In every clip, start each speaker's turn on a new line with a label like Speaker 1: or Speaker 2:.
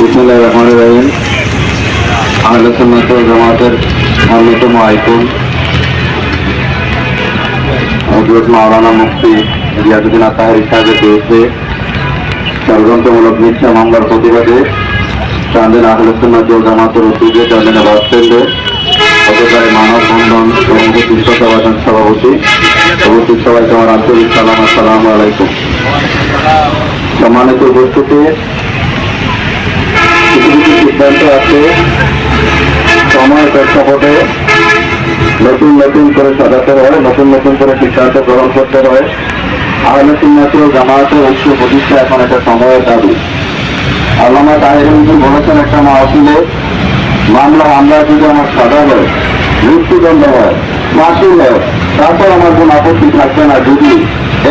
Speaker 1: বিসমুল্লাহ রহমান রহিম। আহলে সুন্নাত ওয়াল জামাতের অন্যতম আইকন। হজরত মাওলানা মুফতি রিয়াজুদ্দিন আতাহের সাহেবের বিরুদ্ধে ষড়যন্ত্রমূলক মিথ্যা মামলার প্রতিবাদে চান্দিন আহলে সুন্নাত ওয়াল জামাতের উদ্যোগে চান্দিনা বাস স্ট্যান্ডে গতকাল মানব বন্ধন সভাপতি বিশ্বসভাজন সভাপতি। উপস্থিত সবাইকে আমার আন্তরিক সালাম আসসালামু আলাইকুম। সম্মানিত উপস্থিতি সিদ্ধান্ত আছে। সময় প্রেক্ষাপটে নতুন নতুন করে সাজাতে হয়, নতুন নতুন করে সিদ্ধান্ত গ্রহণ করতে হয়। আহলে সুন্নাতি জামায়াতের উচ্চ প্রতিষ্ঠা এখন একটা সময়ের দাবি। আল্লামা তাহের বলেছেন, একটা মাহফিলে মামলা আমরা যদি আমার সাজা হয় মৃত্যুদণ্ড হয় ফাঁসি হয় তারপর আমার কোনো আপত্তি থাকবে না যদি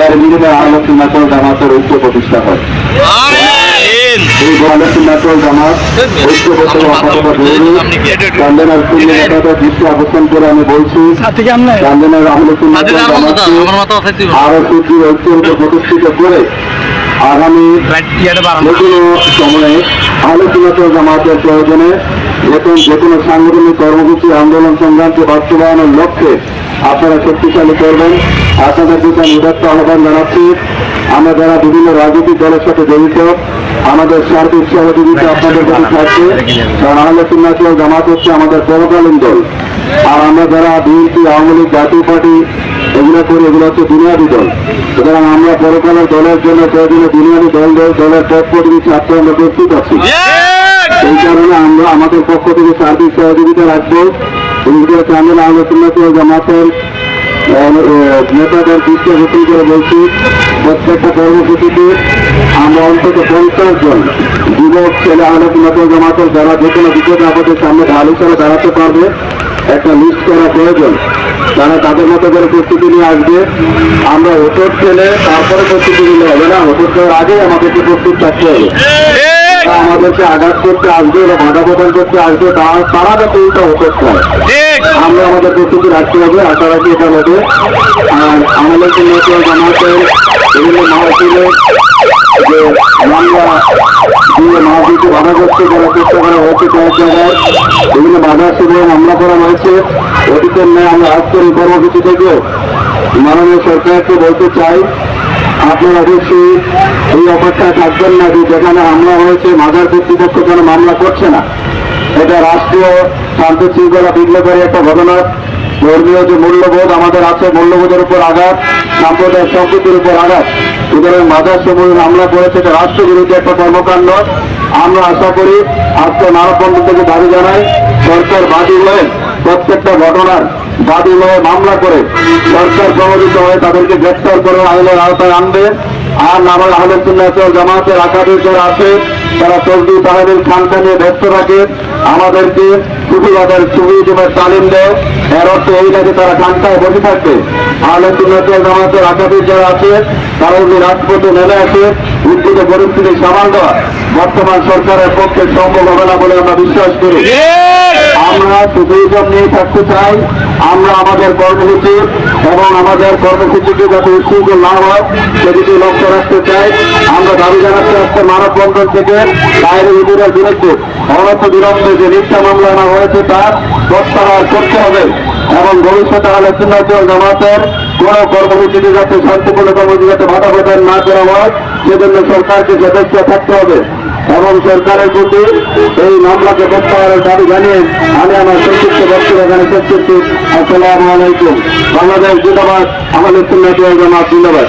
Speaker 1: এর বিনিময়ে আহলে সুন্নাতি জামাতের উচ্চ প্রতিষ্ঠা হয়। আমি বলছি আরও ঐক্যকে প্রতিষ্ঠিত করে আগামী সময়ে জামাতের প্রয়োজনে যে কোনো সাংগঠনিক কর্মসূচি আন্দোলন সংগ্রামকে বাস্তবায়নের লক্ষ্যে আপনারা শক্তিশালী করবেন। আপনাদের দিকে আমি উদাত্ত আহ্বান জানাচ্ছি। আমরা যারা বিভিন্ন রাজনৈতিক দলের সাথে জড়িত আমাদের সার্বিক সহযোগিতা আপনাদের কাছে থাকবে কারণ আহলে সুন্নাতি ওয়াল জামাত হচ্ছে আমাদের পরকালীন দল। আর আমরা যারা বিএনপি আওয়ামী লীগ জাতীয় পার্টি এগুলো করি এগুলো হচ্ছে দুনিয়াবি দল। সুতরাং আমরা পরকালের দলের জন্য প্রয়োজনে দুনিয়াবি দল দল দলের পথ প্রতিনিধি ছাত্র আমরা প্রস্তুত আছি। এই কারণে আমরা আমাদের পক্ষ থেকে সার্বিক সহযোগিতা রাখব। ইন্ডিয়া চ্যানেল আলোচনা করে জামাতের নেতাদের দৃষ্টি আকর্ষণ করে বলছি, প্রত্যেকটা কর্মসূচিতে আমরা অন্তত পঞ্চাশ জন যুবক, ছেলে আলোচনা করে জামাতের যারা যে কোনো বিপদ আপদের সামনে আলোচনা দাঁড়াতে পারবে, একটা লিস্ট করা প্রয়োজন। তারা তাদের মতো করে প্রস্তুতি নিয়ে আসবে। আমরা ওষুধ খেলে তারপরে প্রস্তুতি নিলে হবে না। ওষুধ খাওয়ার আগেই আমাদেরকে প্রস্তুত থাকতে হবে। আমাদেরকে আঘাত করতে আসবে বা বাধা প্রদান করতে আসবে তারা- তারা যাতে উল্টা ওষুধ খায় আমরা আমাদের প্রস্তুতি রাখতে হবে আশা রাখি এটা হবে। আর আমাদের জন্য জামাতের বিভিন্ন মাহফিলে যে মামলা দিয়ে মাহফিলকে বাধাগ্রস্ত করার চেষ্টা করা হয়েছে কয়েক জায়গায় বিভিন্ন বাধা সুযোগ মামলা করা হয়েছে। অতীতের ন্যায় আমরা আজকের এই কর্মসূচি থেকে মাননীয় সরকারকে বলতে চাই আপনারা অবশ্যই এই অপেক্ষায় থাকবেন না যে যেখানে হামলা হয়েছে, মাজার কর্তৃপক্ষ কেন মামলা করছে না। এটা রাষ্ট্রীয় শান্তি শৃঙ্খলা বিঘ্নকারী একটা ঘটনা। ধর্মীয় যে মূল্যবোধ আমাদের আছে, মূল্যবোধের উপর আঘাত, সাম্প্রদায়িক সম্প্রীতির উপর আঘাত। সুতরাং মাজার সমূহ হামলা করেছে এটা রাষ্ট্রবিরোধী একটা কর্মকাণ্ড। আমরা আশা করি আজকে মানববন্ধন থেকে দাবি জানাই, সরকার বাদী হয়ে প্রত্যেকটা ঘটনার বাদী হয়ে মামলা করে সরকার প্রণোদিত হয়ে তাদেরকে গ্রেপ্তার করে আইনের আওতায় আনবে। আর নামাল আহলে সুন্নাত ওয়াল জামাতের আকাদের যারা আছে তারা তসবি তাহাদের খানকা নিয়ে ব্যস্ত থাকে। আমাদেরকে সুফিবাদের সুফিজমের তালিম দেয়। এর অর্থ এই যে তারা খানকায় বসে থাকবে। আহলে সুন্নাত ওয়াল জামাতের আকাদের যারা আছে, তারা যদি রাজপথে নেমে আসে। উদ্ভিদ পরিস্থিতি সামাল দেওয়া। বর্তমান সরকারের পক্ষে সম্ভব হবে না বলে আমরা বিশ্বাস করি। আমরা সুফিজম নিয়ে থাকতে চাই, আমরা আমাদের কর্মসূচি এবং আমাদের কর্মসূচিকে যাতে উৎসুক না হয় সেদিকে লক্ষ্য রাখতে চাই। আমরা দাবি জানাচ্ছি আজকে মানববন্ধন থেকে বাইরে হুজুরের বিরুদ্ধে অনত বিলম্বে যে মিথ্যা মামলা না হয়েছে তার প্রত্যাহার করতে হবে এবং ভবিষ্যতে আলোচনা জামাতের কোন কর্মসূচিতে যাতে শান্তিপূর্ণ কর্মসূচি যাতে বাধা প্রদান না করা হয়, সেজন্য সরকারকে সদস্য থাকতে হবে। এবং সরকারের প্রতি এই মামলাকে প্রত্যাহারের দাবি জানিয়ে আমি আমার সংক্ষিপ্ত বক্তব্য এখানে শেষ করছি। আসসালামু আলাইকুম। বাংলাদেশ জিন্দাবাদ। আমাদের সুন্নাত জামাত জিন্দাবাদ।